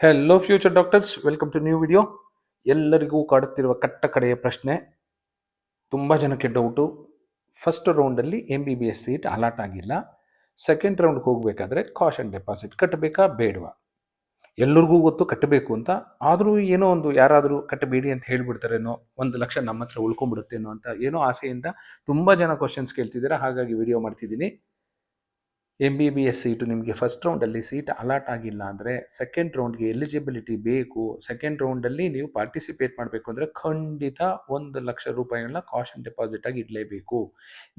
Hello future doctors welcome to new video ಎಲ್ಲರಿಗೂ ಕಾಡುತ್ತಿರುವ ಕಟ್ಟ ಕಡೆಯ ಪ್ರಶ್ನೆ. ತುಂಬ ಜನಕ್ಕೆ doubt first ರೌಂಡಲ್ಲಿ M B B S seat allot ಆಗಿಲ್ಲ. ಸೆಕೆಂಡ್ ರೌಂಡ್ಗೆ ಹೋಗಬೇಕಾದ್ರೆ ಕಾಷನ್ ಡೆಪಾಸಿಟ್ ಕಟ್ಟಬೇಕಾ, ಬೇಡವಾ? ಎಲ್ಲರಿಗೂ ಗೊತ್ತು ಕಟ್ಟಬೇಕು ಅಂತ. ಆದರೂ ಏನೋ ಒಂದು ಯಾರಾದರೂ ಕಟ್ಟಬೇಡಿ ಅಂತ ಹೇಳ್ಬಿಡ್ತಾರೇನೋ ಒಂದು ಲಕ್ಷ ನಮ್ಮ ಹತ್ರ ಉಳ್ಕೊಂಡ್ಬಿಡುತ್ತೇನೋ ಅಂತ ಏನೋ ಆಸೆಯಿಂದ ತುಂಬ ಜನ ಕ್ವಶನ್ಸ್ ಕೇಳ್ತಿದ್ದೀರಾ. ಹಾಗಾಗಿ ವಿಡಿಯೋ ಮಾಡ್ತಿದ್ದೀನಿ. M B B S seat ನಿಮಗೆ ಫಸ್ಟ್ ರೌಂಡಲ್ಲಿ ಸೀಟ್ ಅಲಾಟ್ ಆಗಿಲ್ಲ ಅಂದರೆ ಸೆಕೆಂಡ್ ರೌಂಡ್ಗೆ ಎಲಿಜಿಬಿಲಿಟಿ ಬೇಕು. ಸೆಕೆಂಡ್ ರೌಂಡಲ್ಲಿ ನೀವು ಪಾರ್ಟಿಸಿಪೇಟ್ ಮಾಡಬೇಕು ಅಂದರೆ ಖಂಡಿತ ಒಂದು ಲಕ್ಷ ರೂಪಾಯಿಗಳನ್ನ ಕಾಶನ್ ಡೆಪಾಸಿಟ್ ಆಗಿ ಇಡಲೇಬೇಕು.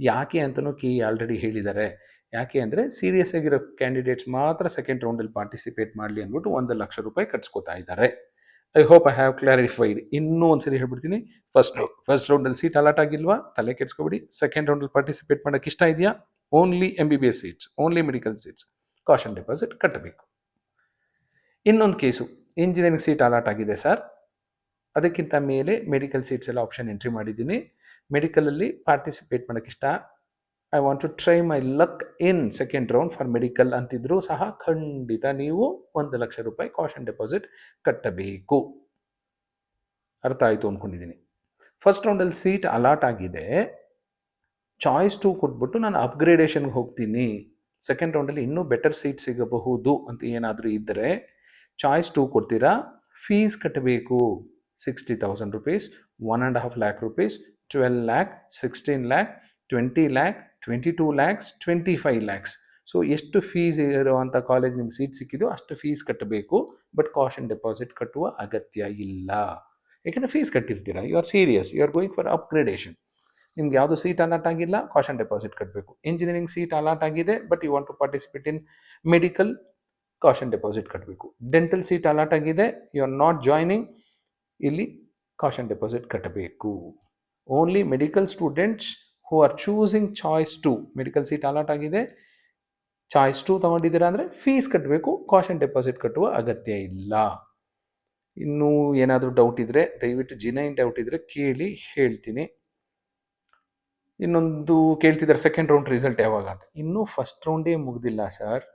ಯಾಕೆ ಅಂತಲೂ ಕಿ ಆಲ್ರೆಡಿ ಹೇಳಿದ್ದಾರೆ. ಯಾಕೆ ಅಂದರೆ ಸೀರಿಯಸ್ ಆಗಿರೋ ಕ್ಯಾಂಡಿಡೇಟ್ಸ್ ಮಾತ್ರ ಸೆಕೆಂಡ್ ರೌಂಡಲ್ಲಿ ಪಾರ್ಟಿಸಿಪೇಟ್ ಮಾಡಲಿ ಅಂದ್ಬಿಟ್ಟು ಒಂದು ಲಕ್ಷ ರೂಪಾಯಿ ಕಟ್ಸ್ಕೊತಾ ಇದ್ದಾರೆ. I hope I have clarified ಇನ್ನೂ ಒಂದ್ಸರಿ ಹೇಳ್ಬಿಡ್ತೀನಿ. ಫಸ್ಟ್ ಫಸ್ಟ್ ರೌಂಡಲ್ಲಿ ಸೀಟ್ ಅಲಾಟ್ ಆಗಿಲ್ವಾ? ತಲೆ ಕೆಡ್ಸ್ಕೊಬಿಡಿ. ಸೆಕೆಂಡ್ ರೌಂಡಲ್ಲಿ ಪಾರ್ಟಿಸಿಪೇಟ್ ಮಾಡೋಕ್ಕೆ ಇಷ್ಟ ಇದೆಯಾ? Only M B B S seats only medical seats caution deposit ಕಟ್ಟಬೇಕು. ಇನ್ನೊಂದು ಕೇಸು ಇಂಜಿನಿಯರಿಂಗ್ ಸೀಟ್ ಅಲಾಟ್ ಆಗಿದೆ ಸರ್ ಅದಕ್ಕಿಂತ ಮೇಲೆ ಮೆಡಿಕಲ್ ಸೀಟ್ಸ್ ಎಲ್ಲ ಆಪ್ಷನ್ ಎಂಟ್ರಿ ಮಾಡಿದ್ದೀನಿ. ಮೆಡಿಕಲಲ್ಲಿ ಪಾರ್ಟಿಸಿಪೇಟ್ ಮಾಡೋಕ್ಕೆ ಇಷ್ಟ. I want to try my luck in second round for medical ಅಂತಿದ್ರು ಸಹ ಖಂಡಿತ ನೀವು ಒಂದು ಲಕ್ಷ ರೂಪಾಯಿ ಕಾಷನ್ ಡೆಪಾಸಿಟ್ ಕಟ್ಟಬೇಕು. ಅರ್ಥ ಆಯಿತು ಅಂದ್ಕೊಂಡಿದ್ದೀನಿ ಫಸ್ಟ್ ರೌಂಡಲ್ಲಿ ಸೀಟ್ ಅಲಾಟ್ ಆಗಿದೆ. ಚಾಯ್ಸ್ ಟು ಕೊಟ್ಬಿಟ್ಟು ನಾನು ಅಪ್ಗ್ರೇಡೇಷನ್ಗೆ ಹೋಗ್ತೀನಿ. ಸೆಕೆಂಡ್ ರೌಂಡಲ್ಲಿ ಇನ್ನೂ ಬೆಟರ್ ಸೀಟ್ ಸಿಗಬಹುದು ಅಂತ ಏನಾದರೂ ಇದ್ದರೆ ಚಾಯ್ಸ್ ಟು ಕೊಡ್ತೀರಾ? ಫೀಸ್ ಕಟ್ಟಬೇಕು sixty thousand rupees one and half lakh rupees twelve lakh sixteen lakh twenty lakh twenty two lakhs twenty five lakhs so ಎಷ್ಟು ಫೀಸ್ ಇರುವಂಥ ಕಾಲೇಜ್ ನಿಮ್ಗೆ ಸೀಟ್ ಸಿಕ್ಕಿದೆಯೋ ಅಷ್ಟು ಫೀಸ್ ಕಟ್ಟಬೇಕು. ಬಟ್ ಕಾಶನ್ ಡೆಪಾಸಿಟ್ ಕಟ್ಟುವ ಅಗತ್ಯ ಇಲ್ಲ. ಯಾಕೆಂದರೆ fees ಕಟ್ಟಿರ್ತೀರಾ? You are serious you are going for upgradation ನಿಮ್ಗೆ ಯಾವುದು ಸೀಟ್ ಅಲಾಟ್ ಆಗಿಲ್ಲ ಕಾಶನ್ ಡೆಪಾಸಿಟ್ ಕಟ್ಟಬೇಕು ಇಂಜಿನಿಯರಿಂಗ್ ಸೀಟ್ ಅಲಾಟ್ ಆಗಿದೆ but you want to participate in medical caution deposit ಕಟ್ಟಬೇಕು ಡೆಂಟಲ್ ಸೀಟ್ ಅಲಾಟ್ ಆಗಿದೆ ಯು ಆರ್ ನಾಟ್ ಜಾಯ್ನಿಂಗ್ ಇಲ್ಲಿ caution deposit ಕಟ್ಟಬೇಕು only medical students who are choosing choice two medical seat allot ಆಗಿದೆ choice two ತೊಗೊಂಡಿದ್ದೀರಾ ಅಂದರೆ fees ಕಟ್ಟಬೇಕು caution deposit ಕಟ್ಟುವ ಅಗತ್ಯ ಇಲ್ಲ. ಇನ್ನೂ ಏನಾದರೂ ಡೌಟ್ ಇದ್ದರೆ ದಯವಿಟ್ಟು ಜಿನೈನ್ ಡೌಟ್ ಇದ್ದರೆ ಕೇಳಿ ಹೇಳ್ತೀನಿ. ಇನ್ನೊಂದು ಕೇಳ್ತಿದ್ದಾರೆ ಸೆಕೆಂಡ್ ರೌಂಡ್ ರಿಸಲ್ಟ್ ಯಾವಾಗ ಅಂತ. ಇನ್ನೂ ಫಸ್ಟ್ ರೌಂಡೇ ಮುಗ್ದಿಲ್ಲ ಸರ್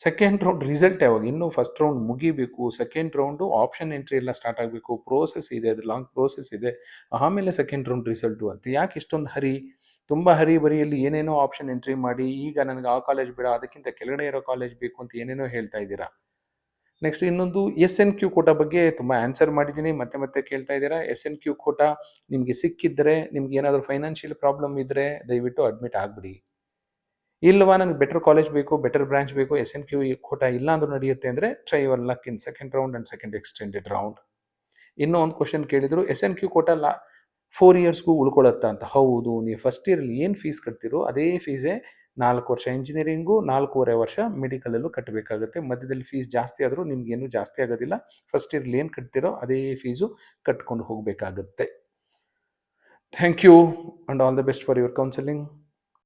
ಸೆಕೆಂಡ್ ರೌಂಡ್ ರಿಸಲ್ಟ್ ಯಾವಾಗ? ಇನ್ನೂ ಫಸ್ಟ್ ರೌಂಡ್ ಮುಗಿಬೇಕು. ಸೆಕೆಂಡ್ ರೌಂಡು ಆಪ್ಷನ್ ಎಂಟ್ರಿ ಎಲ್ಲ ಸ್ಟಾರ್ಟ್ ಆಗಬೇಕು. ಪ್ರೋಸೆಸ್ ಇದೆ, ಅದು ಲಾಂಗ್ ಪ್ರೋಸೆಸ್ ಇದೆ. ಆಮೇಲೆ ಸೆಕೆಂಡ್ ರೌಂಡ್ ರಿಸಲ್ಟು ಅಂತ. ಯಾಕೆ ಇಷ್ಟೊಂದು ಹರಿ ತುಂಬ ಹರಿ ಬರಿಯಲ್ಲಿ ಏನೇನೋ ಆಪ್ಷನ್ ಎಂಟ್ರಿ ಮಾಡಿ, ಈಗ ನನಗೆ ಆ ಕಾಲೇಜ್ ಬೇಡ, ಅದಕ್ಕಿಂತ ಕೆಳಗಡೆ ಇರೋ ಕಾಲೇಜ್ ಬೇಕು ಅಂತ ಏನೇನೋ ಹೇಳ್ತಾ ಇದ್ದೀರಾ? ನೆಕ್ಸ್ಟ್ ಇನ್ನೊಂದು ಎಸ್ ಎನ್ ಕ್ಯೂ ಕೋಟ ಬಗ್ಗೆ ತುಂಬ ಆನ್ಸರ್ ಮಾಡಿದ್ದೀನಿ. ಮತ್ತೆ ಮತ್ತೆ ಕೇಳ್ತಾ ಇದ್ದೀರಾ? ಎಸ್ ಎನ್ ಕ್ಯೂ ಕೋಟ ನಿಮಗೆ ಸಿಕ್ಕಿದ್ರೆ, ನಿಮ್ಗೆ ಏನಾದರೂ ಫೈನಾನ್ಷಿಯಲ್ ಪ್ರಾಬ್ಲಮ್ ಇದ್ದರೆ ದಯವಿಟ್ಟು ಅಡ್ಮಿಟ್ ಆಗಿಬಿಡಿ. ಇಲ್ಲವಾ ನನಗೆ ಬೆಟರ್ ಕಾಲೇಜ್ ಬೇಕು ಬೆಟರ್ ಬ್ರಾಂಚ್ ಬೇಕು ಎಸ್ ಎನ್ ಕ್ಯೂ ಕೋಟ ಇಲ್ಲ ಅಂದ್ರೂ ನಡೆಯುತ್ತೆ ಅಂದರೆ try your luck in second round and second extended round ಇನ್ನೂ ಒಂದು ಕ್ವಶನ್ ಕೇಳಿದರು ಎಸ್ ಎನ್ ಕ್ಯೂ ಕೋಟ ಲಾ ಫೋರ್ ಇಯರ್ಸ್ಗೂ ಉಳ್ಕೊಳ್ಳುತ್ತಾ ಅಂತ. ಹೌದು, ನೀವು ಫಸ್ಟ್ ಇಯರಲ್ಲಿ ಏನು ಫೀಸ್ ಕಟ್ತಿರೋ, ಅದೇ ಫೀಸೇ ನಾಲ್ಕು ವರ್ಷ ಇಂಜಿನಿಯರಿಂಗು ನಾಲ್ಕೂವರೆ ವರ್ಷ ಮೆಡಿಕಲಲ್ಲೂ ಕಟ್ಟಬೇಕಾಗುತ್ತೆ ಮಧ್ಯದಲ್ಲಿ ಫೀಸ್ ಜಾಸ್ತಿ ಆದರೂ ನಿಮಗೇನು ಜಾಸ್ತಿ ಆಗೋದಿಲ್ಲ. ಫಸ್ಟ್ ಇಯರ್ಲಿ ಏನು ಕಟ್ತಿರೋ ಅದೇ ಫೀಸು ಕಟ್ಕೊಂಡು ಹೋಗಬೇಕಾಗುತ್ತೆ. Thank you and all the best for your counselling